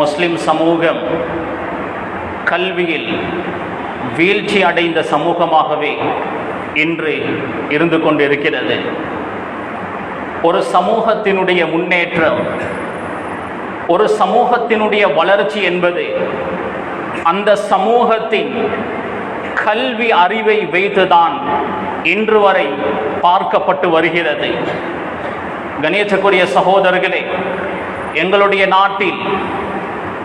முஸ்லிம் சமூகம் கல்வியில் வீழ்ச்சி அடைந்த சமூகமாகவே இன்று இருந்து கொண்டிருக்கிறது. ஒரு சமூகத்தினுடைய முன்னேற்றம் ஒரு சமூகத்தினுடைய வளர்ச்சி என்பது அந்த சமூகத்தின் கல்வி அறிவை வைத்துதான் இன்று வரை பார்க்கப்பட்டு வருகிறது. கணேசக்குரிய சகோதரர்களே எங்களுடைய நாட்டில்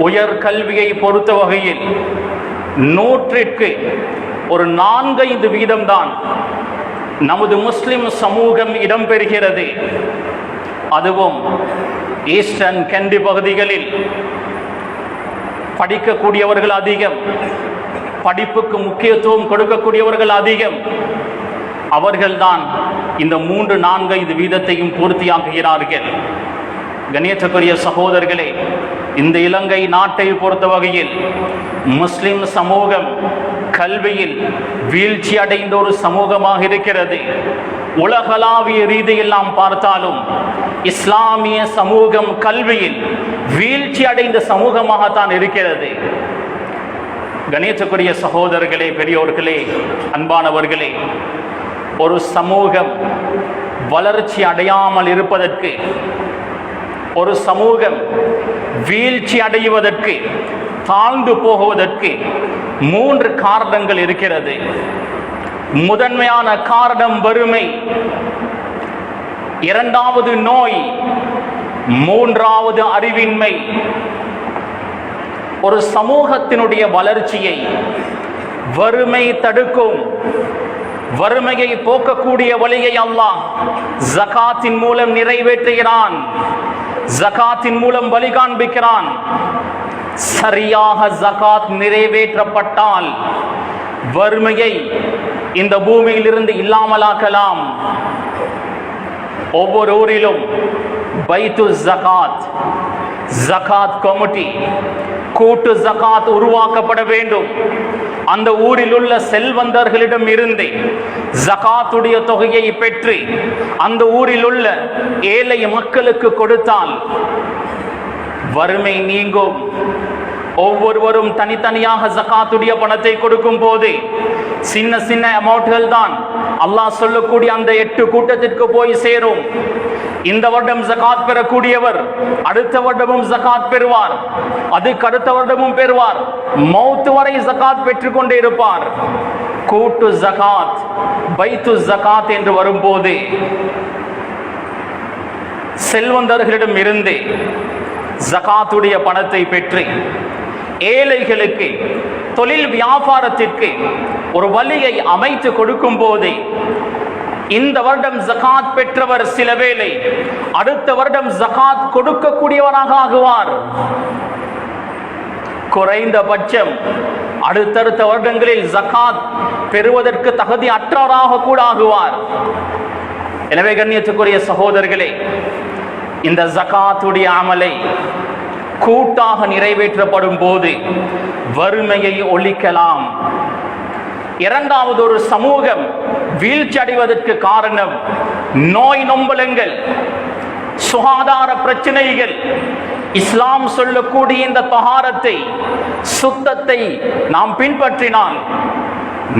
உயர் கல்வியை பொறுத்த வகையில் நூற்றிற்கு ஒரு நான்கைந்து வீதம்தான் நமது முஸ்லிம் சமூகம் இடம்பெறுகிறது. அதுவும் ஈஸ்டர்ன் கண்டி பகுதிகளில் படிக்கக்கூடியவர்கள் அதிகம் படிப்புக்கு முக்கியத்துவம் கொடுக்கக்கூடியவர்கள் அதிகம். அவர்கள்தான் இந்த மூன்று நான்கு ஐந்து வீதத்தையும் பூர்த்தியாக்குகிறார்கள். கணியத்துக்குரிய சகோதரர்களே இந்த இலங்கை நாட்டை பொறுத்த வகையில் முஸ்லிம் சமூகம் கல்வியில் வீழ்ச்சி அடைந்த ஒரு சமூகமாக இருக்கிறது. உலகளாவிய ரீதியில் நாம் பார்த்தாலும் இஸ்லாமிய சமூகம் கல்வியில் வீழ்ச்சி அடைந்த சமூகமாகத்தான் இருக்கிறது. கணேசக்குரிய சகோதரர்களே பெரியோர்களே அன்பானவர்களே ஒரு சமூகம் வளர்ச்சி அடையாமல் இருப்பதற்கு ஒரு சமூகம் வீழ்ச்சி அடைவதற்கு தாழ்ந்து போகுவதற்கு மூன்று காரணங்கள் இருக்கிறது. முதன்மையான காரணம் வறுமை. இரண்டாவது நோய். மூன்றாவது அறிவின்மை. ஒரு சமூகத்தினுடைய வளர்ச்சியை வறுமை தடுக்கும். வறுமையை போக்கக்கூடிய வழியை அல்லாஹ் ஜகாத்தின் மூலம் நிறைவேற்றுகிறான். ஜகாத்தின் மூலம் வழி காண்பிக்கிறான். சரியாக ஜகாத் நிறைவேற்றப்பட்டால் வறுமையை இந்த பூமியிலிருந்து இல்லாமலாக்கலாம். ஒவ்வொரு ஊரிலும் பைத்து ஜகாத் ஜகாத் கமிட்டி கூட்டு ஜகாத் உருவாக்கப்பட வேண்டும். அந்த ஊரில் உள்ள செல்வந்தர்களிடம் இருந்து ஜகாத்துடைய தொகையை பெற்று அந்த ஊரில் உள்ள ஏழை மக்களுக்கு கொடுத்தால் வறுமை நீங்கும். ஒவ்வொருவரும் தனித்தனியாக ஜகாத்துடைய பணத்தை கொடுக்கும் போது சின்ன சின்ன அமௌண்ட்கள் தான். அல்லாஹ் சொல்லக்கூடிய அந்த எட்டு கூட்டத்திற்கு போய் சேரும். இந்த வருடம் ஜகாத் பெறக்கூடியவர் அடுத்த வருடமும் ஜகாத் பெறுவார். அதுக்கு அடுத்த வருடமும் பெறுவார். மௌத்து வரை ஜகாத் பெற்றுக்கொண்டே இருப்பார். கூட்டு ஜகாத் பைத்து ஜகாத் என்று வரும்போது செல்வந்தர்களிடம் இருந்து ஜகாத்துடைய பணத்தை பெற்று ஏழைகளுக்கு தொழில் வியாபாரத்திற்கு ஒரு வழியை அமைத்து கொடுக்கும் போதே இந்த வருடம் ஜகாத் பெற்றவர் சில வேளை அடுத்த வருடம் ஜகாத் கொடுக்கக்கூடியவராக ஆகுவார். குறைந்தபட்சம் அடுத்தடுத்த வருடங்களில் ஜகாத் பெறுவதற்கு தகுதி அற்றவராக கூட ஆகுவார். எனவே கண்ணியத்துக்குரிய சகோதரர்களே இந்த ஜகாத்துடைய அமலை கூட்டாக நிறைவேற்றப்படும் போது வறுமையை ஒழிக்கலாம். இரண்டாவது ஒரு சமூகம் வீழ்ச்சி அடைவதற்கு காரணம் நோய் நொம்பலங்கள் சுகாதார பிரச்சனைகள். இஸ்லாம் சொல்லக்கூடிய இந்த தகாரத்தை சுத்தத்தை நாம் பின்பற்றினால்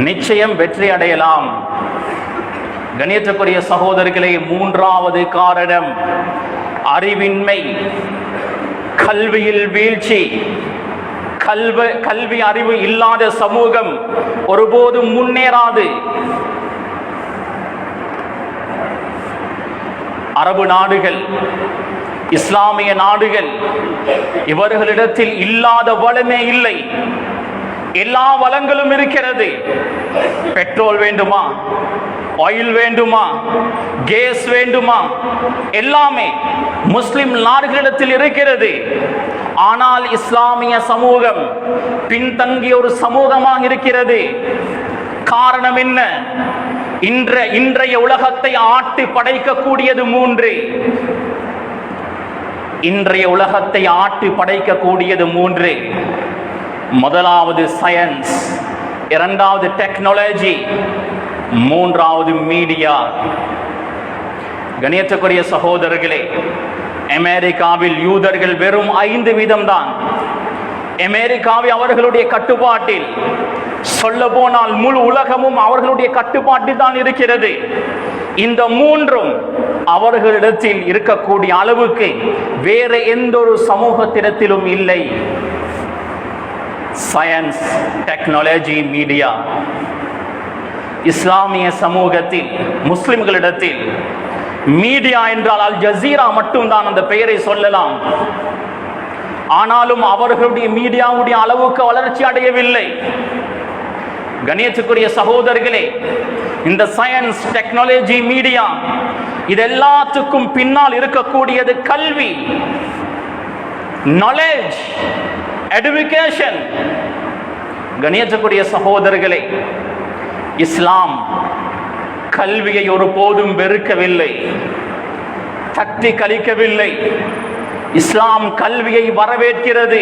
நிச்சயம் வெற்றி அடையலாம். கணியத்துக்குரிய சகோதரர்களே மூன்றாவது காரணம் அறிவின்மை. கல்வியில் வீழ்ச்சி. கல்வ கல்வி அறிவு இல்லாத சமூகம் ஒருபோதும் முன்னேறாது. அரபு நாடுகள் இஸ்லாமிய நாடுகள் இவர்களிடத்தில் இல்லாத வளமே இல்லை. எல்லா வளங்களும் இருக்கிறது. பெட்ரோல் வேண்டுமா? ஆயில் வேண்டுமா? கேஸ் வேண்டுமா? எல்லாமே முஸ்லிம் நாடுகளிடத்தில் இருக்கிறது. ஆனால் இஸ்லாமிய சமூகம் பின்தங்கிய ஒரு சமூகமாக இருக்கிறது. காரணம் என்ன? இன்ற இன்றைய உலகத்தை ஆட்டி படைக்கக்கூடியது மூன்று. இன்றைய உலகத்தை ஆட்டி படைக்கக்கூடியது மூன்று. முதலாவது சயின்ஸ் இரண்டாவது டெக்னாலஜி மூன்றாவது மீடியா கணியத்துக்குரிய சகோதரர்களே அமெரிக்காவில் யூதர்கள் வெறும் ஐந்து வீதம்தான். அமெரிக்காவை அவர்களுடைய கட்டுப்பாட்டில் சொல்ல போனால் முழு உலகமும் அவர்களுடைய கட்டுப்பாட்டில் தான் இருக்கிறது. இந்த மூன்றும் அவர்களிடத்தில் இருக்கக்கூடிய அளவுக்கு வேற எந்த ஒரு சமூகத்திடத்திலும் இல்லை. சயின்ஸ் டெக்னாலஜி மீடியா இஸ்லாமிய சமூகத்தில் முஸ்லிம்களிடத்தில் மீடியா என்றால் அல் ஜசீரா மட்டும்தான் அந்த பெயரை சொல்லலாம். ஆனாலும் அவர்களுடைய மீடியாவுடைய அளவுக்கு வளர்ச்சி அடையவில்லை. கணியத்துக்குரிய சகோதரர்களே இந்த சயின்ஸ் டெக்னாலஜி மீடியா இது எல்லாத்துக்கும் பின்னால் இருக்கக்கூடியது கல்வி. நாலேஜ் எடுகேஷன் கணியற்றக்கூடிய சகோதரர்களே இஸ்லாம் கல்வியை ஒருபோதும் வெறுக்கவில்லை தட்டி கழிக்கவில்லை. இஸ்லாம் கல்வியை வரவேற்கிறது.